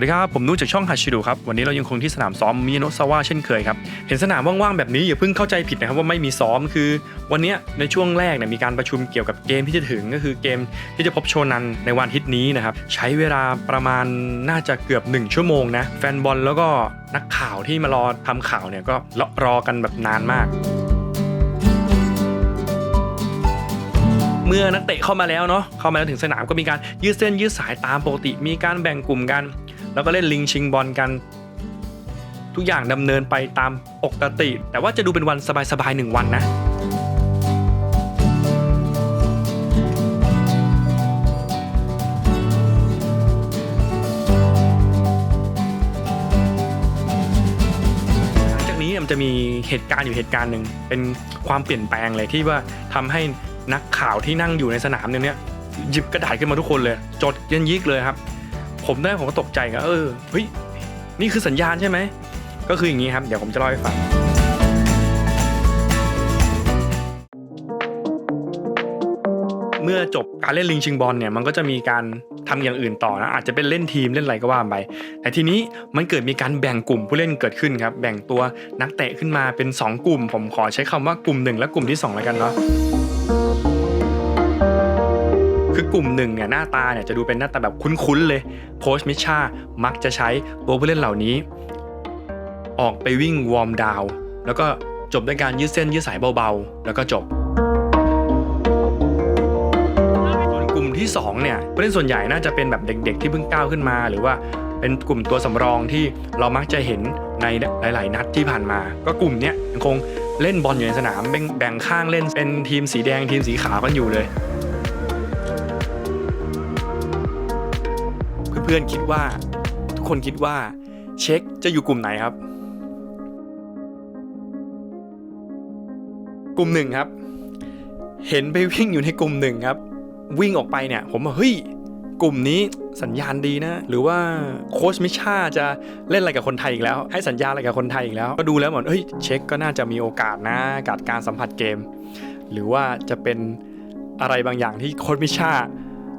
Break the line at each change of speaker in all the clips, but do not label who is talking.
วัสดีครับผมนุจากช่องฮัชิดูครับ วันนี้เรายังคงที่สนามซ้อมมิยโนะซาวะเช่นเคยครับ เห็นสนามว่างๆแบบนี้อย่าเพิ่งเข้าใจผิดนะครับว่าไม่มีซ้อมคือ วันนี้ในช่วงแรกเนี่ยมีการประชุมเกี่ยวกับเกมที่จะถึงก็คือเกมที่จะพบโชนันในวันทิตนี้นะครับ ใช้เวลาประมาณน่าจะเกือบ 1 ชั่วโมงนะ แฟนบอลแล้วก็นักข่าวที่มารอทำข่าวเนี่ยก็รอกันแบบนานมาก เมื่อนักเตะเข้ามาแล้วเนาะเข้ามาแล้วถึงสนามก็มีการยืดเส้นยืดสายตามปกติมีการแบ่งกลุ่มกันแล้วก็เล่นลิงชิงบอลกัน ทุกอย่างดำเนินไปตามปกติ แต่ว่าจะดูเป็นวันสบายๆหนึ่งวันนะจะมีเหตุการณ์อยู่เหตุการณ์หนึ่งเป็นความเปลี่ยนแปลงเลยที่ว่าทำให้นักข่าวที่นั่งอยู่ในสนามเนี่ยหยิบกระดาษขึ้นมาทุกคนเลย จดยันยิกเลยครับผมได้ผมก็ตกใจครับเออเฮ้ย นี่คือสัญญาณใช่ไหม ก็คืออย่างนี้ครับ เดี๋ยวผมจะเล่าให้ฟัง เมื่อจบการเล่นลิงชิงบอลเนี่ย มันก็จะมีการทำอย่างอื่นต่อนะ อาจจะเป็นเล่นทีมเล่นอะไรก็ว่าไป แต่ทีนี้มันเกิดมีการแบ่งกลุ่มผู้เล่นเกิดขึ้นครับ แบ่งตัวนักเตะขึ้นมาเป็น 2 กลุ่ม ผมขอใช้คำว่ากลุ่ม 1 และกลุ่มที่2แล้วกันเนาะคือกลุ่มหนึ่งเนี่ยหน้าตาเนี่ยจะดูเป็นหน้าตาแบบคุ้นๆเลยโพสมิชชามักจะใช้ตัวผู้เล่นเหล่านี้ ออกไปวิ่งวอร์มดาว แล้วก็จบด้วยการยืดเส้นยืดสายเบาๆ แล้วก็จบส่วนกลุ่มที่ 2เนี่ยผู้เล่นส่วนใหญ่น่าจะเป็นแบบเด็กๆ ที่เพิ่งก้าวขึ้นมา หรือว่าเป็นกลุ่มตัวสำรองที่เรามักจะเห็นในหลายๆ นัดที่ผ่านมาก็กลุ่มนี้ยังคงเล่นบอลอยู่ในสนามแบ่งข้างเล่นเป็นทีมสีแดงทีมสีขาวกันอยู่เลยพื่อนๆคิดว่า ทุกคนคิดว่าเช็ค จะอยู่กลุ่มไหนครับ กลุ่มหนึ่งครับ เห็นไปวิ่งอยู่ในกลุ่มหนึ่งครับ วิ่งออกไปเนี่ยผมว่าเฮ้ยกลุ่มนี้สัญญาณดีนะหรือว่าโค้ชมิชาจะเล่นอะไรกับคนไทยอีกแล้วให้สัญญาอะไรกับคนไทยอีกแล้วก็ดูแล้วเหมือนเฮ้ยเช็คก็น่าจะมีโอกาสนะกาดการสัมผัสเกม หรือว่าจะเป็นอะไรบางอย่างที่โค้ชมิชา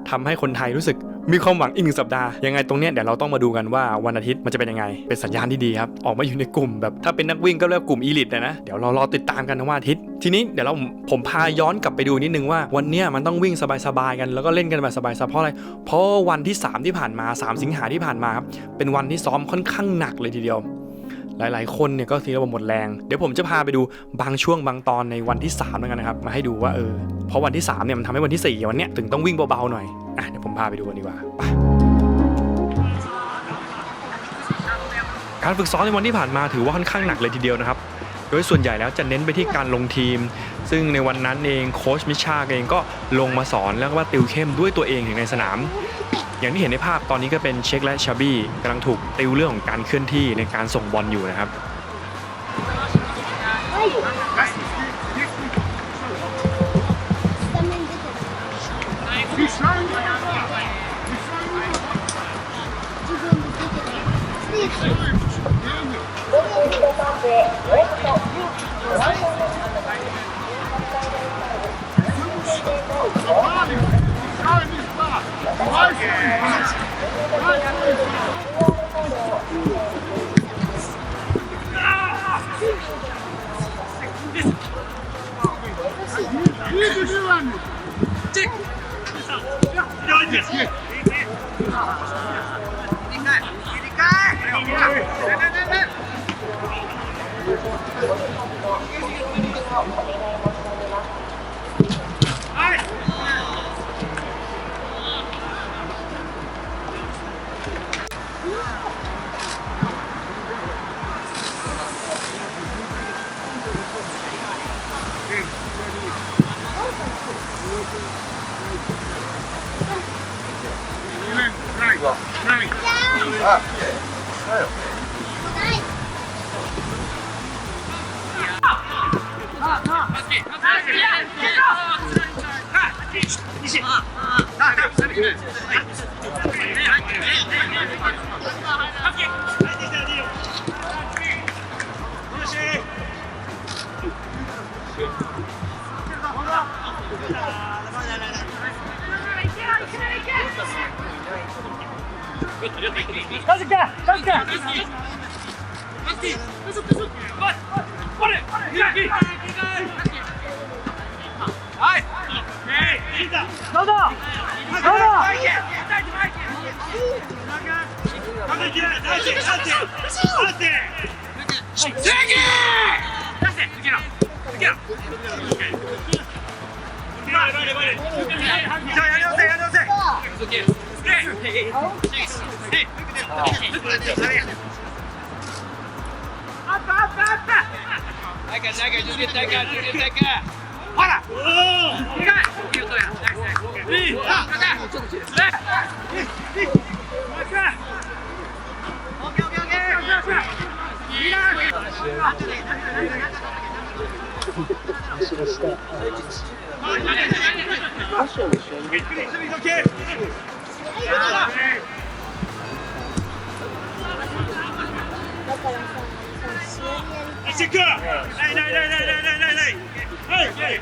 ทำให้คนไทยรู้สึกมีความหวังอีกหนึ่งสัปดาห์ ยังไงตรงเนี้ยเดี๋ยวเราต้องมาดูกันว่าวันอาทิตย์มันจะเป็นยังไง เป็นสัญญาณที่ดีครับออกมาอยู่ในกลุ่มแบบถ้าเป็นนักวิ่งก็เรียกกลุ่มอีลิตนะนะ เดี๋ยวเรารอติดตามกันท้งวันอาทิตย์ทีนี้เดี๋ยวเราผมพาย้อนกลับไปดูนิดนึงว่าวันเนี้ยมันต้องวิ่งสบายๆกันแล้วก็เล่นกันแบบสบายๆเพราะอะไรเพราะวันที่ 3 ที่ผ่านมา 3 สิงหาที่ผ่านมาครับเป็นวันที่ซ้อมค่อนข้างหนักเลยทีเดียว หลาย ๆคนเนี่ยก็ทีเราหมดแรง เดี๋ยวผมจะพาไปดูบางช่วงบางตอนในวันที่3แล้วกันนะครับมาให้ดูว่าเออเพราะวันที่3เนี่ยมันทำให้วันที่4วันเนี้ยถึงต้องวิ่งเบาๆหน่อยะเดี๋ยวผมพาไปดูกันดีกว่าไปการฝึกซ้อมในวันที่ผ่านมาถือว่าค่อนข้างหนักเลยทีเดียวนะครับ โดยส่วนใหญ่แล้วจะเน้นไปที่การลงทีม ซึ่งในวันนั้นเองโค้ชมิชาเองก็ลงมาสอนแล้วก็ติวเข้มด้วยตัวเองถึงในสนามอย่างที่เห็นในภาพตอนนี้ก็เป็นเช็คและชาบี้กำลังถูกติวเรื่องของการเคลื่อนที่ในการส่งบอลอยู่นะครับ
Давай, не знаю! Давай, не знаю! Kazuka! Kazuka! Kazuka! Kazuka! Kazuka! Kazuka! Taka, taka, Julia, taka, Julia, taka. Para! Oh! Ingat! Yuk, tu ya. Check up! Hey, hey, hey, hey, hey, hey, hey, hey! Hey, hey!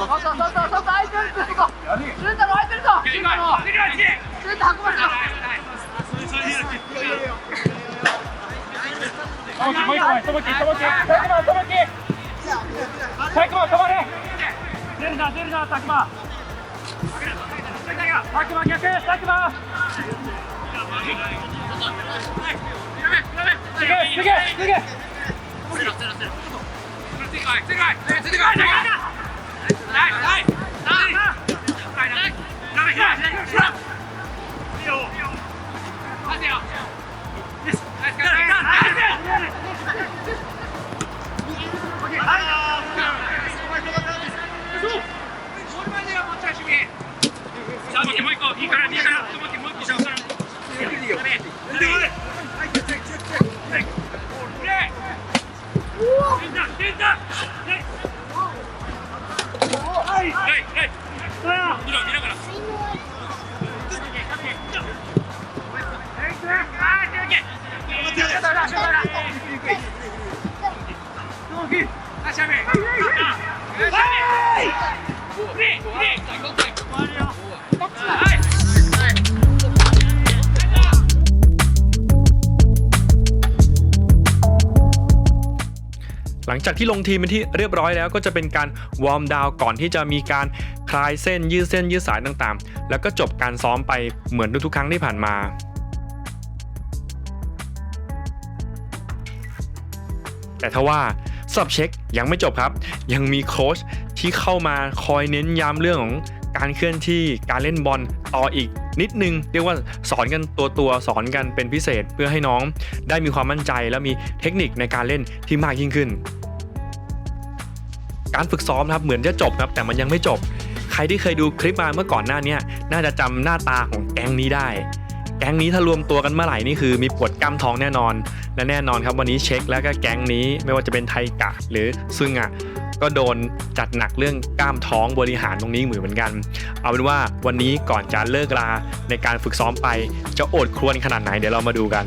そうそうそうそう空いてるってかシュータの空いてるぞシュータのシュータ運ばれた
もう一枚、ともき、ともき、たくま、ともき。たくま、止まれ。出るな、出るな、たくま。たくま、逆、たくま。すげえ、すげえ、すげえ。
いいかหลังจากที่ลงทีมเป็นที่เรียบร้อยแล้วก็จะเป็นการวอร์มดาวก่อนที่จะมีการคลายเส้นยืดเส้นยืดสายต่างๆ แล้วก็จบการซ้อมไปเหมือนทุกๆครั้งที่ผ่านมา แต่ถ้าว่าสอบเช็คยังไม่จบครับ ยังมีโค้ชที่เข้ามาคอยเน้นย้ำเรื่องของการเคลื่อนที่การเล่นบอลต่ออีก นิดนึง เรียกว่าสอนกันตัวตัวสอนกันเป็นพิเศษเพื่อให้น้อง ได้มีความมั่นใจและมีเทคนิคในการเล่นที่มากยิ่งขึ้นการฝึกซ้อมครับเหมือนจะจบครับแต่มันยังไม่จบ ใครที่เคยดูคลิปมาเมื่อก่อนหน้านี้น่าจะจำหน้าตาของแก๊งนี้ได้ แก๊งนี้ถ้ารวมตัวกันเมื่อไหร่นี่คือมีปวดกล้ามท้องแน่นอน และแน่นอนครับวันนี้เช็คแล้วก็แก๊งนี้ไม่ว่าจะเป็นไทกะหรือซึ่งอ่ะก็โดนจัดหนักเรื่องกล้ามท้องบริหารตรงนี้เหมือนกัน เอาเป็นว่าวันนี้ก่อนจะเลิกลาในการฝึกซ้อมไปจะอดครวนขนาดไหนเดี๋ยวเรามาดูกัน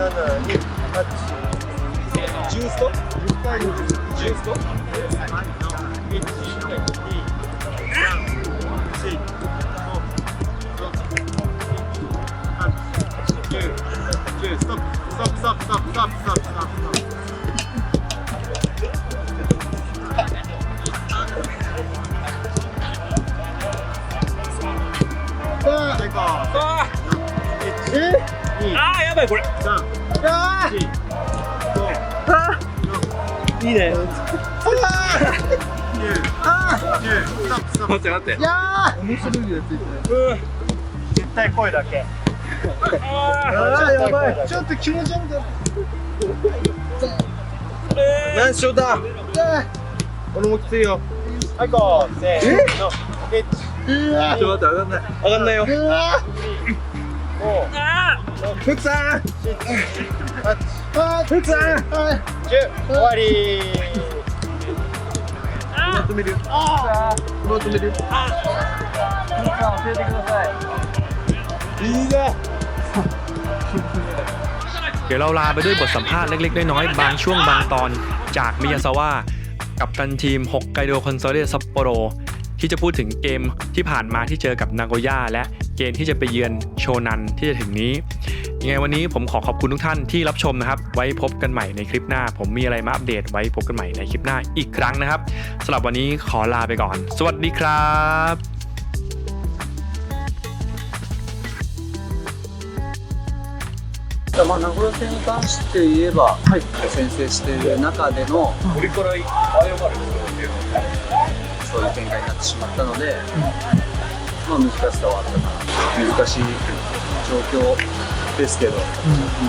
เออマッチジュースト10回ジュースト
Yeah. ああやばいこれいいねあ待って待って
いや面白いやついて
絶対声だけあ
あやばいちょっと気持ち悪
何勝だ俺もきついよはいこうせーのえっ待って上がんない上がんないよ
ศึ
กษา
ศึก
ษาชื่วารีめる。
める。
教えてください。いいね。
เดี๋ยวเราลาไปด้วยบทสัมภาษณ์เล็กๆ น้อยๆ บางช่วงบางตอนจากมิยาซาวะ กับตันทีม 6 ไกโดคอนโซเดซัปโปโรที่จะพูดถึงเกมที่ผ่านมาที่เจอกับนากโย่าและเกมที่จะไปเยือนโชนันที่จะถึงนี้ยังไงวันนี้ผมขอขอบคุณทุกท่านที่รับชมนะครับ ไว้พบกันใหม่ในคลิปหน้า ผมมีอะไรมาอัปเดตไว้พบกันใหม่ในคลิปหน้าอีกครั้งนะครับสำหรับวันนี้ขอลาไปก่อน สวัสดีครับ
名古屋戦に関して言えば、はい、先制している中での、
これから
そういう展開になってしまったので、まあ、難しさはあったかな難しい状況ですけど、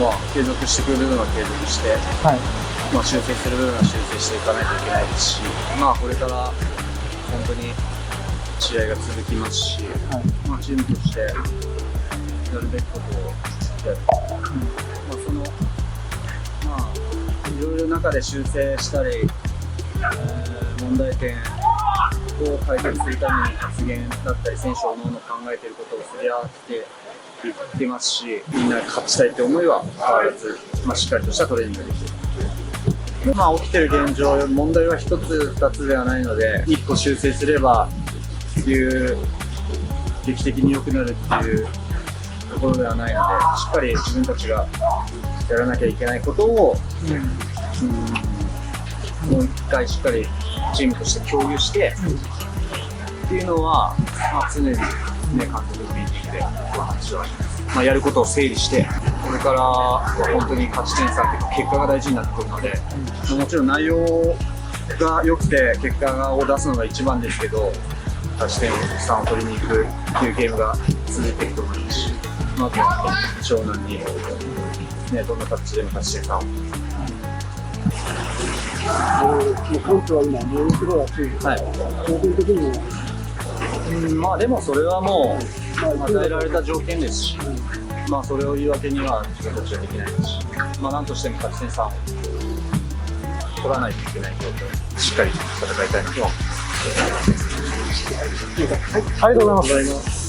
まあ、継続してくる部分は継続して、はい、まあ、修正する部分は修正していかないといけないですし、まあ、これから本当に試合が続きますし、はい、まあ、チームとしてやるべきことをやる、うん、まあ、その、まあ、いろいろ中で修正したり、えー、問題点を解決するために発言だったり、選手を各々考えていることをすり合わせていってますし、みんな勝ちたいって思いは変わらず、まあ、しっかりとしたトレーニングができる。まあ、起きている現状、問題は1つ、2つではないので、一個修正すれば、っていう、劇的に良くなるっていうところではないので、しっかり自分たちがやらなきゃいけないことを、うん、うん、もう一回しっかりチームとして共有して、っていうのは、まあ、常に、ね、監督のミーティングで話は、まあ、やることを整理して、これから本当に勝ち点差っていうか、結果が大事になってくるので、まもちろん内容が良くて、結果を出すのが一番ですけど、勝ち点を3を取りに行くっていうゲームが続いていくと思いますし、まあ、湘南に、ね、どんな形でも勝ち点3を。
関東は今、ものすごい暑い、です
はい、
そういう時に
うん、まあでもそれはもう、与えられた条件ですし、まあそれを言い訳には自分たちはできないし、まあなんとしても勝ち点3を取らないといけない状況しっかり戦いたいなとは思います。
ありがとうございます。